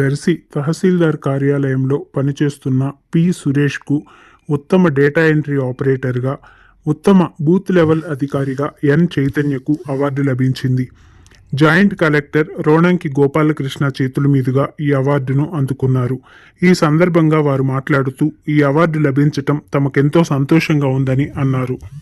దర్శి తహసీల్దార్ కార్యాలయంలో పనిచేస్తున్న పి సురేష్కు ఉత్తమ డేటా ఎంట్రీ ఆపరేటర్గా ఉత్తమ బూత్ లెవెల్ అధికారిగా ఎన్ చైతన్యకు అవార్డు లభించింది. జాయింట్ కలెక్టర్ రోణంకి గోపాలకృష్ణ చేతుల మీదుగా ఈ అవార్డును అందుకున్నారు. ఈ సందర్భంగా వారు మాట్లాడుతూ ఈ అవార్డు లభించటం తమకెంతో సంతోషంగా ఉందని అన్నారు.